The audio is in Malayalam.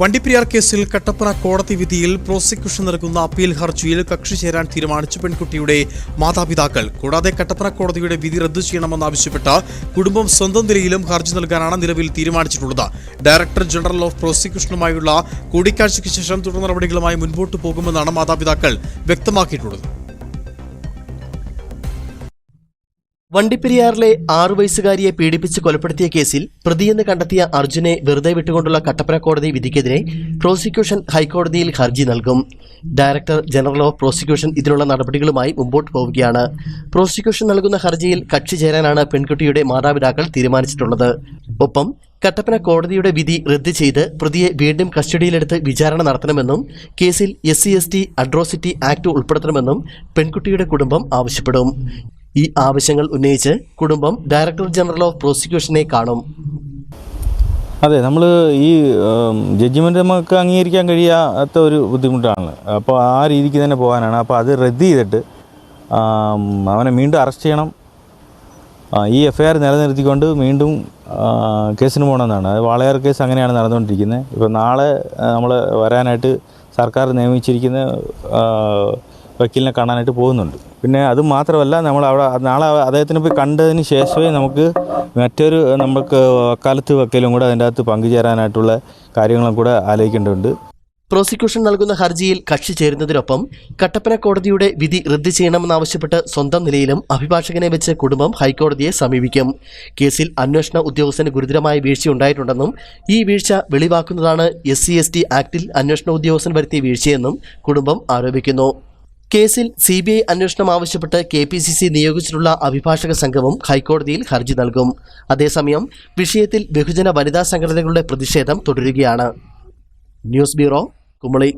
വണ്ടിപ്പെരിയാർ കേസിൽ കട്ടപ്പന കോടതി വിധിയിൽ പ്രോസിക്യൂഷൻ നൽകുന്ന അപ്പീൽ ഹർജിയിൽ കക്ഷി ചേരാൻ തീരുമാനിച്ച പെൺകുട്ടിയുടെ മാതാപിതാക്കൾ. കൂടാതെ കട്ടപ്പന കോടതിയുടെ വിധി റദ്ദു ചെയ്യണമെന്നാവശ്യപ്പെട്ട് കുടുംബം സ്വന്തം നിലയിലും ഹർജി നൽകാനാണ് നിലവിൽ തീരുമാനിച്ചിട്ടുള്ളത്. ഡയറക്ടർ ജനറൽ ഓഫ് പ്രോസിക്യൂഷനുമായുള്ള കൂടിക്കാഴ്ചയ്ക്ക് ശേഷം തുടർ നടപടികളുമായി മുൻപോട്ട് പോകുമെന്നാണ് മാതാപിതാക്കൾ വ്യക്തമാക്കിയിട്ടുള്ളത്. വണ്ടിപ്പെരിയാറിലെ ആറു വയസ്സുകാരിയെ പീഡിപ്പിച്ച് കൊലപ്പെടുത്തിയ കേസിൽ പ്രതിയെന്ന് കണ്ടെത്തിയ അർജുനെ വെറുതെ വിട്ടുകൊണ്ടുള്ള കട്ടപ്പന കോടതി വിധിക്കെതിരെ പ്രോസിക്യൂഷൻ ഹൈക്കോടതിയിൽ ഹർജി നൽകും. ഡയറക്ടർ ജനറൽ ഓഫ് പ്രോസിക്യൂഷൻ ഇതിനുള്ള നടപടികളുമായി മുമ്പോട്ട് പോവുകയാണ്. പ്രോസിക്യൂഷൻ നൽകുന്ന ഹർജിയിൽ കക്ഷി ചേരാനാണ് പെൺകുട്ടിയുടെ മാതാപിതാക്കൾ തീരുമാനിച്ചിട്ടുള്ളത്. ഒപ്പം കട്ടപ്പന കോടതിയുടെ വിധി റദ്ദ് ചെയ്ത് പ്രതിയെ വീണ്ടും കസ്റ്റഡിയിലെടുത്ത് വിചാരണ നടത്തണമെന്നും കേസിൽ S C S T atrocity act ഉൾപ്പെടുത്തണമെന്നും പെൺകുട്ടിയുടെ കുടുംബം ആവശ്യപ്പെടും. ഈ ആവശ്യങ്ങൾ ഉന്നയിച്ച് കുടുംബം ഡയറക്ടർ ജനറൽ ഓഫ് പ്രോസിക്യൂഷനെ കാണും. അതെ നമ്മൾ ഈ ജഡ്ജിമെന്റ് നമുക്ക് അംഗീകരിക്കാൻ കഴിയാത്ത ഒരു ബുദ്ധിമുട്ടാണ്. അപ്പോൾ ആ രീതിക്ക് തന്നെ പോകാനാണ്. അപ്പോൾ അത് റദ്ദ് ചെയ്തിട്ട് അവനെ വീണ്ടും അറസ്റ്റ് ചെയ്യണം. ഈ എഫ്ഐആർ നിലനിർത്തിക്കൊണ്ട് വീണ്ടും കേസിന് പോകണമെന്നാണ്. അത് വാളയാർ കേസ് അങ്ങനെയാണ് നടന്നുകൊണ്ടിരിക്കുന്നത്. ഇപ്പോൾ നാളെ നമ്മൾ വരാനായിട്ട് സർക്കാർ നിയമിച്ചിരിക്കുന്ന വക്കീലിനെ കാണാനായിട്ട് പോകുന്നുണ്ട്. പിന്നെ അത് മാത്രമല്ല നമ്മൾ അവിടെ നാളെ അദ്ദേഹത്തിനെ പോയി കണ്ടതിന് ശേഷമേ നമുക്ക് മറ്റൊരു നമുക്ക് വക്കാലത്ത് വക്കീലും കൂടെ അതിന്റെ അകത്ത് പങ്കുചേരാനായിട്ടുള്ള കാര്യങ്ങളും കൂടെ ആലോചിക്കേണ്ടതുണ്ട്. പ്രോസിക്യൂഷൻ നൽകുന്ന ഹർജിയിൽ കക്ഷി ചേരുന്നതിനൊപ്പം കട്ടപ്പന കോടതിയുടെ വിധി റദ്ദു ചെയ്യണമെന്നാവശ്യപ്പെട്ട് സ്വന്തം നിലയിലും അഭിഭാഷകനെ വെച്ച് കുടുംബം ഹൈക്കോടതിയെ സമീപിക്കും. കേസിൽ അന്വേഷണ ഉദ്യോഗസ്ഥന് ഗുരുതരമായ വീഴ്ചയുണ്ടായിട്ടുണ്ടെന്നും ഈ വീഴ്ച വെളിവാക്കുന്നതാണ് എസ് സി ആക്ടിൽ അന്വേഷണ ഉദ്യോഗസ്ഥൻ വരുത്തിയ വീഴ്ചയെന്നും കുടുംബം ആരോപിക്കുന്നു. കേസിൽ സി ബി ഐ അന്വേഷണം ആവശ്യപ്പെട്ട് കെ പി സി സി നിയോഗിച്ചിട്ടുള്ള അഭിഭാഷക സംഘവും ഹൈക്കോടതിയിൽ ഹർജി നൽകും. അതേസമയം വിഷയത്തിൽ ബഹുജന വനിതാ സംഘടനകളുടെ പ്രതിഷേധം തുടരുകയാണ്. News bureau Kumily.